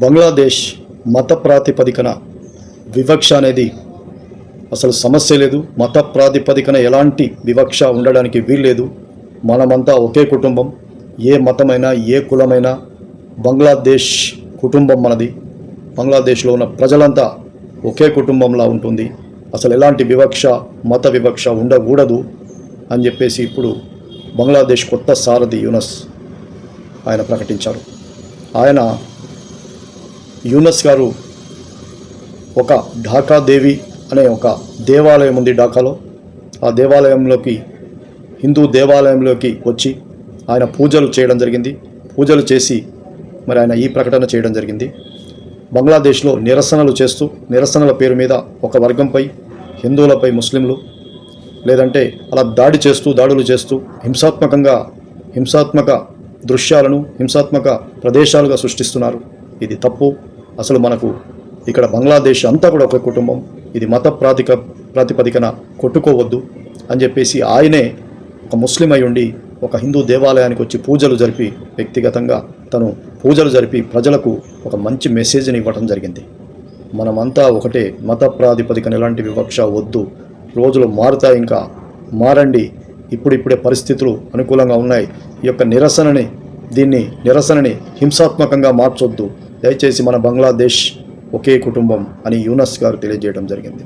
బంగ్లాదేశ్ మత ప్రాతిపదికన వివక్ష అనేది అసలు సమస్య లేదు. మత ప్రాతిపదికన ఎలాంటి వివక్ష ఉండడానికి వీల్లేదు. మనమంతా ఒకే కుటుంబం. ఏ మతమైనా ఏ కులమైనా బంగ్లాదేశ్ కుటుంబం మనది. బంగ్లాదేశ్లో ఉన్న ప్రజలంతా ఒకే కుటుంబంలా ఉంటుంది. అసలు ఎలాంటి వివక్ష మత వివక్ష ఉండకూడదు అని చెప్పేసి ఇప్పుడు బంగ్లాదేశ్ కొత్త సారథి యూనస్ ఆయన ప్రకటించారు. ఆయన యూనస్ గారు ఒక ఢాకా దేవి అనే ఒక దేవాలయం ఉంది ఢాకాలో. ఆ దేవాలయంలోకి హిందూ దేవాలయంలోకి వచ్చి ఆయన పూజలు చేయడం జరిగింది. పూజలు చేసి మరి ఆయన ఈ ప్రకటన చేయడం జరిగింది. బంగ్లాదేశ్లో నిరసనలు చేస్తూ నిరసనల పేరు మీద ఒక వర్గంపై హిందువులపై ముస్లింలు లేదంటే అలా దాడి చేస్తూ దాడులు చేస్తూ హింసాత్మకంగా హింసాత్మక దృశ్యాలను హింసాత్మక ప్రదేశాలుగా సృష్టిస్తున్నారు. ఇది తప్పు. అసలు మనకు ఇక్కడ బంగ్లాదేశ్ అంతా కూడా ఒక కుటుంబం. ఇది మత ప్రాతిక ప్రాతిపదికన కొట్టుకోవద్దు అని చెప్పేసి ఆయనే ఒక ముస్లిం అయి ఉండి ఒక హిందూ దేవాలయానికి వచ్చి పూజలు జరిపి వ్యక్తిగతంగా తను పూజలు జరిపి ప్రజలకు ఒక మంచి మెసేజ్ని ఇవ్వడం జరిగింది. మనమంతా ఒకటే మత ప్రాతిపదికన ఎలాంటి వివక్ష వద్దు. రోజులు మారుతాయి ఇంకా మారండి. ఇప్పుడిప్పుడే పరిస్థితులు అనుకూలంగా ఉన్నాయి. ఈ యొక్క నిరసనని దీన్ని నిరసనని హింసాత్మకంగా మార్చొద్దు. దయచేసి మన బంగ్లాదేశ్ ఒకే కుటుంబం అని యూనస్ గారు తెలియజేయడం జరిగింది.